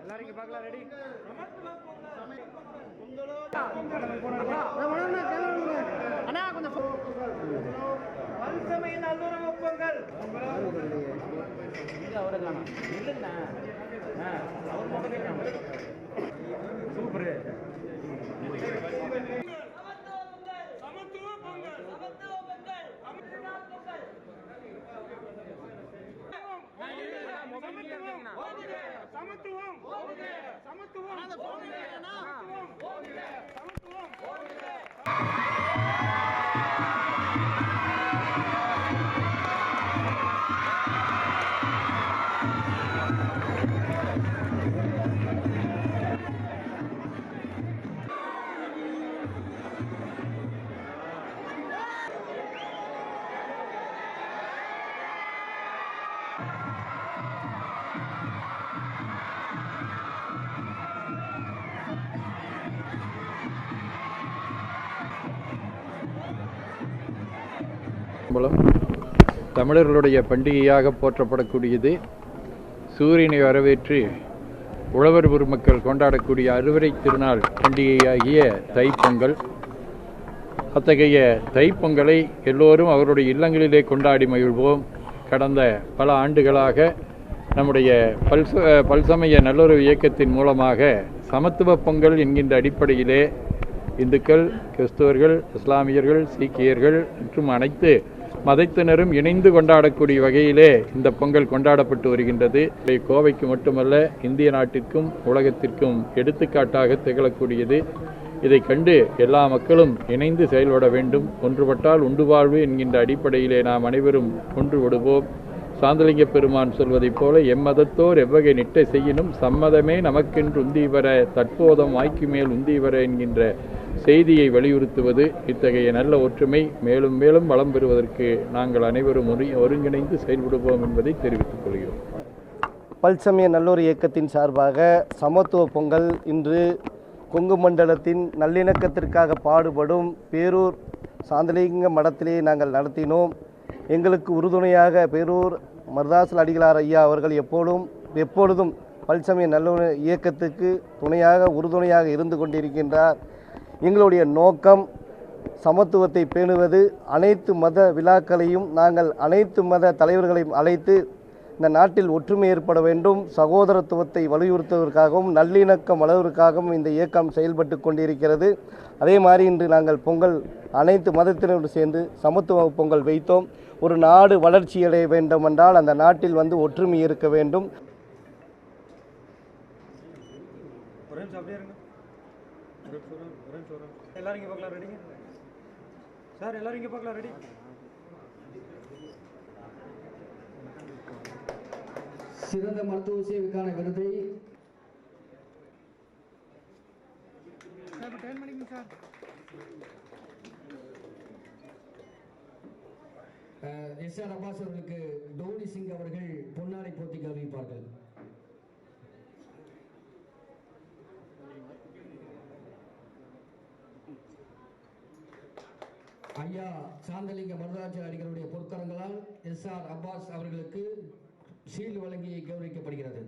எல்லாரும் இங்க பார்க்கலாம் ரெடி அண்ணா கொஞ்சம் பல்சமை நல்லுறவு பொங்கல் அவரை அவர் மட்டும் சமத்துவம். சமத்துவம். சமத்துவம். மூலம் தமிழர்களுடைய பண்டிகையாக போற்றப்படக்கூடியது. சூரியனை வரவேற்று உழவர் பெருமக்கள் கொண்டாடக்கூடிய அறுவடை திருநாள் பண்டிகையாகிய தைப்பொங்கல். அத்தகைய தைப்பொங்கலை எல்லோரும் அவருடைய இல்லங்களிலே கொண்டாடி மகிழ்வோம். கடந்த பல ஆண்டுகளாக நம்முடைய பல்ச பல்சமய நல்லுறவு இயக்கத்தின் மூலமாக சமத்துவ பொங்கல் என்கின்ற அடிப்படையிலே இந்துக்கள் கிறிஸ்தவர்கள் இஸ்லாமியர்கள் சீக்கியர்கள் மற்றும் அனைத்து மதத்தினரும் இணைந்து கொண்டாடக்கூடிய வகையிலே இந்த பொங்கல் கொண்டாடப்பட்டு வருகின்றது. கோவைக்கு மட்டுமல்ல இந்திய நாட்டிற்கும் உலகத்திற்கும் எடுத்துக்காட்டாக திகழக்கூடியது. இதை கண்டு எல்லா மக்களும் இணைந்து செயல்பட வேண்டும். ஒன்றுபட்டால் உண்டு வாழ்வு என்கின்ற அடிப்படையிலே நாம் அனைவரும் ஒன்றுபடுவோம். சாந்தலிங்க பெருமான் சொல்வதைப் போல எம்மதத்தோர் எவ்வகை நிட்டை செய்யினும் சம்மதமே நமக்கென்று உந்தீவர தற்போதம் வாய்க்கு மேல் உந்தீவர என்கின்ற செய்தியை வலியுறுத்துவது இத்தகைய நல்ல ஒற்றுமை மேலும் மேலும் வளம் பெறுவதற்கு நாங்கள் அனைவரும் ஒரு ஒருங்கிணைந்து செயல்படுவோம் என்பதை தெரிவித்துக் கொள்கிறோம். பல்சமய நல்லூர் இயக்கத்தின் சார்பாக சமத்துவ பொங்கல் இன்று கொங்கு மண்டலத்தின் நல்லிணக்கத்திற்காக பாடுபடும் பேரூர் சாந்தலிங்க மடத்திலே நாங்கள் நடத்தினோம். எங்களுக்கு உறுதுணையாக பேரூர் மருதாசல் அடிகளார் ஐயா அவர்கள் எப்போதும் எப்பொழுதும் பல்சமய நல்ல இயக்கத்துக்கு துணையாக உறுதுணையாக இருந்து கொண்டிருக்கின்றார். எங்களுடைய நோக்கம் சமத்துவத்தை பேணுவது. அனைத்து மத விழாக்களையும் நாங்கள் அனைத்து மத தலைவர்களையும் அழைத்து இந்த நாட்டில் ஒற்றுமை ஏற்பட வேண்டும் சகோதரத்துவத்தை வலியுறுத்துவதற்காகவும் நல்லிணக்கம் வளர்வதற்காகவும் இந்த இயக்கம் செயல்பட்டு கொண்டிருக்கிறது. அதே மாதிரி இன்று நாங்கள் பொங்கல் அனைத்து மதத்தினரோடு சேர்ந்து சமத்துவ பொங்கல் வைத்தோம். ஒரு நாடு வளர்ச்சியடைய வேண்டும் என்றால் அந்த நாட்டில் வந்து ஒற்றுமை இருக்க வேண்டும். எல்லாரும் இங்கே பார்க்கலாம் ரெடிங்க சார் எல்லாரும் இங்கே பார்க்கலாம் ரெடி சிறந்த மருத்துவ சேவைக்கான விருதை எஸ் ஆர் அப்பாஸ் அவர்களுக்கு டோனி சிங் அவர்கள் பொன்னாடை போட்டி கௌரவிப்பார்கள் ஐயா சாந்தலிங்க மருதாச்சாரிய அடிகளுடைய பொற்கரங்களால் எஸ் ஆர் அப்பாஸ் அவர்களுக்கு சீல்டு வழங்கி கௌரவிக்கப்படுகிறது